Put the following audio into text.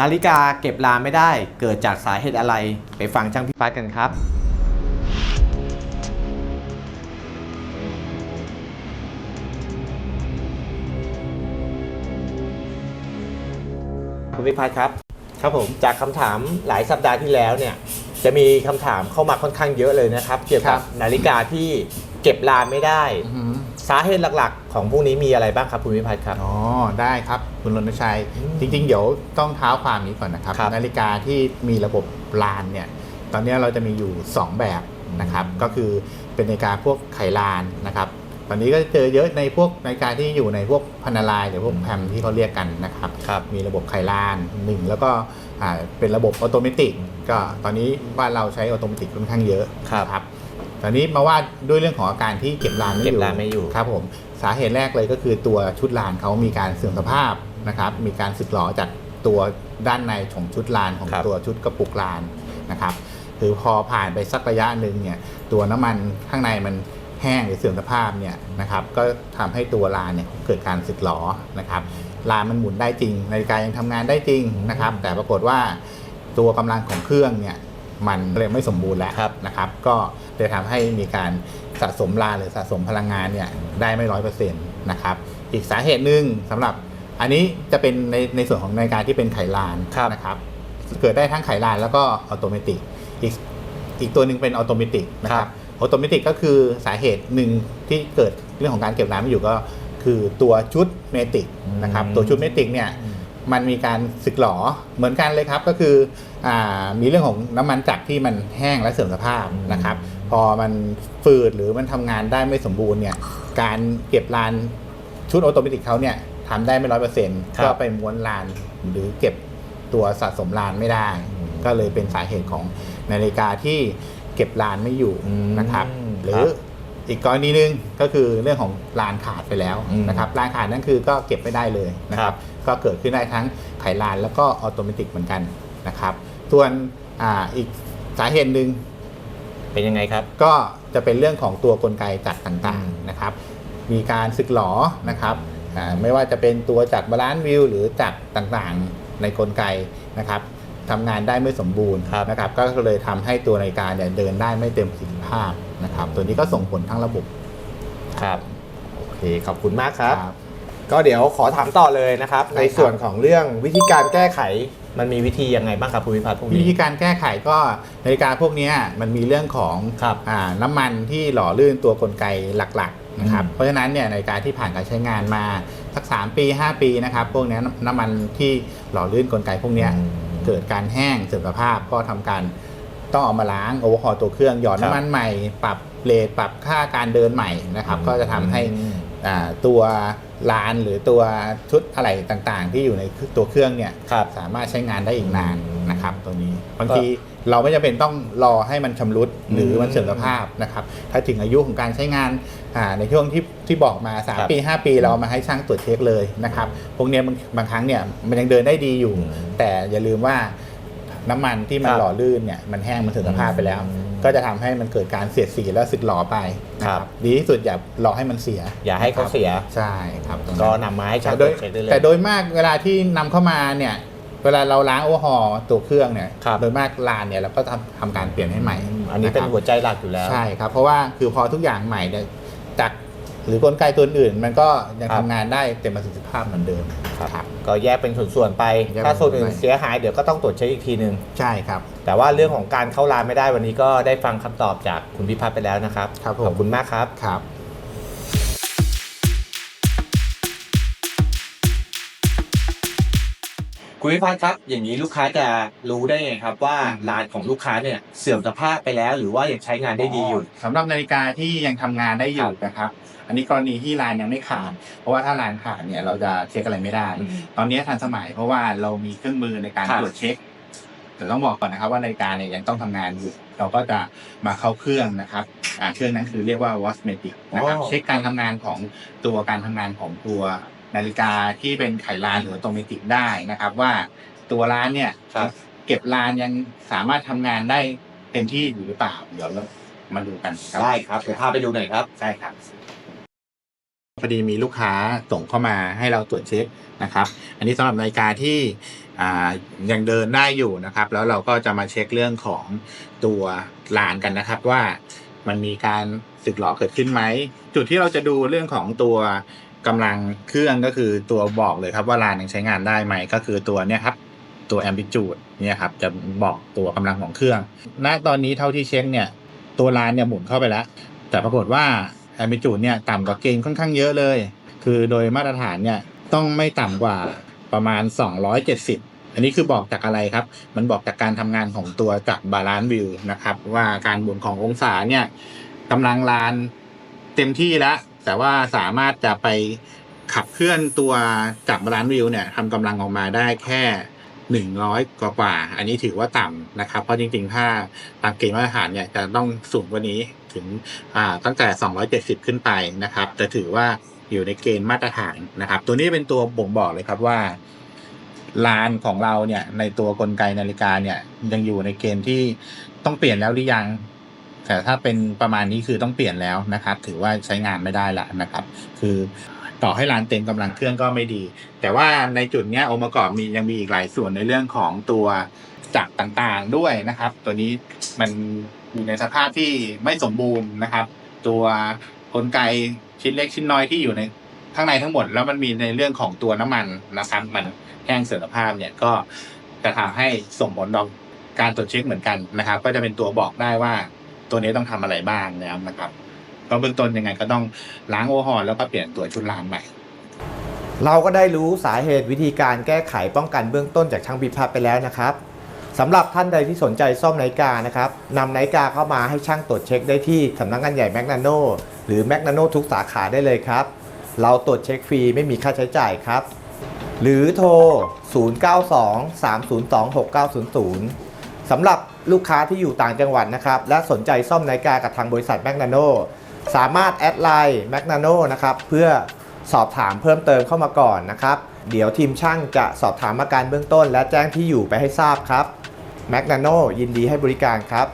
นาฬิกาเก็บลาไม่ได้เกิดจากสาเหตุอะไรไปฟังช่างพิพัฒน์กันครับ คุณพิพัฒน์ครับ ครับผมจากคำถามหลายสัปดาห์ที่แล้วเนี่ยจะมีคำถามเข้ามาค่อนข้างเยอะเลยนะครับ เกี่ยวกับครับนาฬิกาที่เก็บลาไม่ได้ สาเหตุหลักๆ ของพวกนี้มีอะไรบ้างครับคุณพิพัฒน์ครับ อ๋อ ได้ครับคุณรณชัยอืมจริง ๆ เดี๋ยวต้องเท้าความนี้ก่อนนะครับครับ นาฬิกาที่มีระบบลานเนี่ย ตอนนี้เราจะมีอยู่ 2 แบบนะครับ ก็คือเป็นนาฬิกาพวกไขลานนะครับ ตอนนี้ก็เจอเยอะในพวกนาฬิกาที่อยู่ในพวกพันนาลายหรือพวกแพมที่เขาเรียกกันนะครับครับมีระบบไขลานหนึ่งแล้วก็อ่าเป็นระบบออโตเมติกก็ตอนนี้บ้านเราใช้ออโตเมติกค่อนข้างเยอะครับนะครับ ตอนนี้มาว่าด้วยเรื่องของอาการที่เก็บลานไม่อยู่เก็บลานไม่อยู่ครับผมสาเหตุแรกเลยก็คือตัวชุดลานเขามีการเสื่อมสภาพนะครับ มีการสึกหรอจากตัวด้านในของชุดลานของครับตัวชุดกระปุกลานนะครับคือพอผ่านไปสักระยะหนึ่งเนี่ยตัวน้ำมันข้างในมันแห้งหรือเสื่อมสภาพเนี่ยนะครับก็ทำให้ตัวลานเนี่ยเกิดการสึกหรอนะครับลานมันหมุนได้จริงนาฬิกายังทำงานได้จริงนะครับ แต่ปรากฏว่าตัวกำลังของเครื่องเนี่ย มันเลยไม่สมบูรณ์แล้วครับนะครับ ก็เลยทำให้มีการสะสมลานหรือสะสมพลังงานเนี่ยได้ไม่ร้อยเปอร์เซ็นต์นะครับ อีกสาเหตุหนึ่งสำหรับอันนี้จะเป็นในในส่วนของนาฬิกาที่เป็นไขลานครับนะครับ เกิดได้ทั้งไขลานแล้วก็ออโตเมติกอีกอีกตัวหนึ่งเป็นออโตเมติกนะครับออโตเมติกก็คือสาเหตุหนึ่งที่เกิดเรื่องของการเก็บลานไม่อยู่ก็คือตัวชุดเมติกนะครับอืมตัวชุดเมติกเนี่ย มันมีการสึกหรอเหมือนกันเลยครับก็คืออามีเรื่องของน้ำมันจักรที่มันแห้งและเสื่อมสภาพอืมนะครับ พอมันฝืดหรือมันทำงานได้ไม่สมบูรณ์เนี่ยการเก็บลานชุดออโตเมติกเขาเนี่ยทำได้ไม่ร้อยเปอร์เซ็นต์ครับก็ไปม้วนลานหรือเก็บตัวสะสมลานไม่ได้อืมก็เลยเป็นสาเหตุของนาฬิกาที่เก็บลานไม่อยู่อืมนะครับ หรืครัอบ อีกกรณีหนึงก็คือเรื่องของลานขาดไปแล้วอืมนะครับลานขาดนั่นคือก็เก็บไม่ได้เลยนะคครัรับบก็เกิดขึ้นได้ทั้งไขลานแล้วก็ออโตเมติกเหมือนกันนะครับส่วนอาอีกสาเหตุหนึ่งเป็นยังไงครับ ก็จะเป็นเรื่องของตัวกลไกจักรต่างอืมๆนะครับ มีการสึกหลอนะครับอ่าไม่ว่าจะเป็นตัวจักรบาลานซ์วิวหรือจักรต่างๆในกลไกนะครับทำงานได้ไม่สมบูรณ์ครับนะครับ ก็เลยทำให้ตัวนาฬิกาเนี่ยเดินได้ไม่เต็มประสิทธิภาพ นะครับ ตัวนี้ก็ส่งผลทั้งระบบครับโอเคขอบคุณมากครับครับก็เดี๋ยวขอถามต่อเลยนะครับได้ครับ ในส่วนของเรื่องวิธีการแก้ไขมันมีวิธียังไงบ้างครับคุณพิพัฒน์พวกวินี้ธีการแก้ไขก็นาฬิกาพวกเนี้ยมันมีเรื่องของครับอ่าน้ำมันที่หล่อลื่นตัวกลไกหลักๆนะครับอืมเพราะฉะนั้นเนี่ยนาฬิกาที่ผ่านการใช้งานมาสัก 3 ปี 5 ปีนะครับพวกเนี้ยน้ำมันที่หล่อลื่นกลไกพวกเนี้ยเกิดการแห้งเสื่อมสภาพก็ทำการ ต้องเอามาล้างโอเวอร์ฮอลตัวเครื่องหยอดครับน้ำมันใหม่ ปรับเรทปรับค่าการเดินใหม่นะครับ ก็จะทำให้อืมอ่าตัวลานหรือตัวชุดอะไรต่างๆ ที่อยู่ในตัวเครื่องเนี่ยครับสามารถใช้งานได้อีกนานนะครับตัวนี้บางก็ทีเราไม่จำเป็นต้องรอให้มันชำรุดหรือมันอืมเสื่อมสภาพนะครับถ้าถึงอายุของการใช้งานอ่าในช่วงที่ที่บอกมาครับ3ปี 5 ปีเราเอามาให้ช่างตรวจเช็คเลยนะครับพวกเนี้ยบางบางครั้งเนี่ยมันยังเดินได้ดีอยู่อืมแต่อย่าลืมว่า น้ำมันที่มันครับหล่อลื่นเนี่ยมันแห้งมันเสื่อมสภาพไปแล้ว อืมก็จะทำให้มันเกิดการเสียดสีแล้วสึกหล่อไปนะคครัรับ บดีที่สุดอย่ารอให้มันเสียอย่าให้เขาเสีย ใช่ครับตรงก็นั้นนำมาให้ช่างตโดรวยจเช็คได้เลย แต่โดยมากเวลาที่นำเข้ามาเนี่ยเวลาเราล้างโอเวอร์ฮอลตัวเครื่องเนี่ยครับ โดยมากลานเนี่ยเราก็ทำทำการเปลี่ยนให้ใหม่อันนี้เป็นะครับหัวใจหลักอยู่แล้ว ใช่ครับเพราะว่าคือพอทุกอย่างใหม่เนี่ยจาก หรือกลไกตัวอื่น มันก็ยังครับ ทำงานได้เต็มประสิทธิภาพเหมือนเดิมครับ ก็แยกเป็นส่วนๆไป แยกเป็นถ้าส่วนอื่นส่วนไปเสียหายเดี๋ยวก็ต้องตรวจเช็คอีกทีหนึ่งใช่ครับ แต่ว่าเรื่องของการเข้าร้านไม่ได้วันนี้ก็ได้ฟังคำตอบจากคุณพิพัฒน์ไปแล้วนะครับ ครับผม ขอบคุณมากครับ ครับ คุณพิพัฒน์ครับ อย่างนี้ลูกค้าจะรู้ได้ไงครับว่าร้านของลูกค้าเนี่ยเสื่อมสภาพไปแล้ว หรือว่ายังใช้งานได้ดีอยู่ สำหรับนาฬิกาที่ยังทำงานได้อยู่นะครับ อันนี้กรณีที่ลานยังไม่ขาด เพราะว่าถ้าลานขาดเนี่ยเราจะเช็คอะไรไม่ได้อืมตอนนี้ทันสมัยเพราะว่าเรามีเครื่องมือในการครับตรวจเช็คแต่ต้องบอกก่อนนะครับว่านาฬิกาเนี่ยยังต้องทำงานอยู่ เราก็จะมาเข้าเครื่องนะครับอ่าเครื่องนั้นคือเรียกว่า Watchmatic นะครับอ๋อเช็คการทำงานของตัวการทำงานของตัวนาฬิกาที่เป็นไขลานหรือออโตเมติกได้นะครับ ว่าตัวร้านเนี่ยครับเก็บลานยังสามารถทำงานได้เต็มที่อยู่หรือเปล่า เดี๋ยวเรามาดูกันครับได้ครับเดี๋ยวพาไปดูหน่อยครับใช่ครับ พอดีมีลูกค้าส่งเข้ามาให้เราตรวจเช็คนะครับ อันนี้สำหรับนาฬิกาที่ยังเดินได้อยู่นะครับ แล้วเราก็จะมาเช็คเรื่องของตัวลานกันนะครับว่ามันมีการสึกหรอเกิดขึ้นไหม จุดที่เราจะดูเรื่องของตัวกำลังเครื่องก็คือตัวบอกเลยครับว่าลานยังใช้งานได้ไหมก็คือตัวเนี้ยครับตัว amplitude เนี่ยครับจะบอกตัวกำลังของเครื่อง ณ ตอนนี้เท่าที่เช็คเนี่ยตัวลานเนี่ยหมุนเข้าไปแล้ว แต่ปรากฏว่า amplitude เนี่ยต่ำกว่าเกณฑ์ค่อนข้างเยอะเลย คือโดยมาตรฐานเนี่ยต้องไม่ต่ำกว่าประมาณ 270 อันนี้คือบอกจากอะไรครับ มันบอกจากการทำงานของตัวจักบาลานซ์วิวนะครับ ว่าการหมุนขององศาเนี่ยกำลังลานเต็มที่แล้ว แต่ว่าสามารถจะไปขับเคลื่อนตัวจักบาลานซ์วิวเนี่ยทำกำลังออกมาได้แค่ หนึ่งร้อยกว่ากว่า อันนี้ถือว่าต่ำนะครับ เพราะจริงๆ ถ้าตามเกณฑ์มาตรฐานเนี่ยจะต้องสูงกว่านี้ถึงตั้งแต่ 270 ขึ้นไปนะครับ จะถือว่าอยู่ในเกณฑ์มาตรฐานนะครับ ตัวนี้เป็นตัวบ่งบอกเลยครับว่าลานของเราเนี่ยในตัวกลไกนาฬิกาเนี่ยยังอยู่ในเกณฑ์ที่ต้องเปลี่ยนแล้วหรือยังแต่ถ้าเป็นประมาณนี้คือต้องเปลี่ยนแล้วนะครับ ถือว่าใช้งานไม่ได้ละนะครับ คือ ต่อให้ลานเต็มกำลังเครื่องก็ไม่ดี แต่ว่าในจุดนี้องค์ประกอบมียังมีอีกหลายส่วนในเรื่องของตัวจักรต่างๆด้วยนะครับ ตัวนี้มันอยู่ในสภาพที่ไม่สมบูรณ์นะครับ ตัวกลไกชิ้นเล็กชิ้นน้อยที่อยู่ในข้างในทั้งหมด แล้วมันมีในเรื่องของตัวน้ำมันนะครับมันแห้งเสื่อมสภาพเนี่ยก็จะทำให้ส่งผลต่อการตรวจเช็คเหมือนกันนะครับ ก็จะเป็นตัวบอกได้ว่าตัวนี้ต้องทำอะไรบ้างแล้วนะครับ ก็เบื้องต้นยังไงก็ต้องล้างโอฮอล์แล้วก็เปลี่ยนตัวชุดลานใหม่ เราก็ได้รู้สาเหตุวิธีการแก้ไขป้องกันเบื้องต้นจากช่างพิพัฒน์ไปแล้วนะครับสำหรับท่านใดที่สนใจซ่อมนาฬิกานะครับนำนาฬิกาเข้ามาให้ช่างตรวจเช็คได้ที่สำนักงานใหญ่แมกนาโนหรือแมกนาโนทุกสาขาได้เลยครับ เราตรวจเช็คฟรีไม่มีค่าใช้จ่ายครับ หรือโทร 0923026900 สำหรับลูกค้าที่อยู่ต่างจังหวัดนะครับ และสนใจซ่อมนาฬิกากับทางบริษัทแมกนาโน สามารถแอดไลน์แมกนาโนนะครับเพื่อสอบถามเพิ่มเติมเข้ามาก่อนนะครับ เดี๋ยวทีมช่างจะสอบถามอาการเบื้องต้น และแจ้งที่อยู่ไปให้ทราบครับแมกนาโนยินดีให้บริการครับ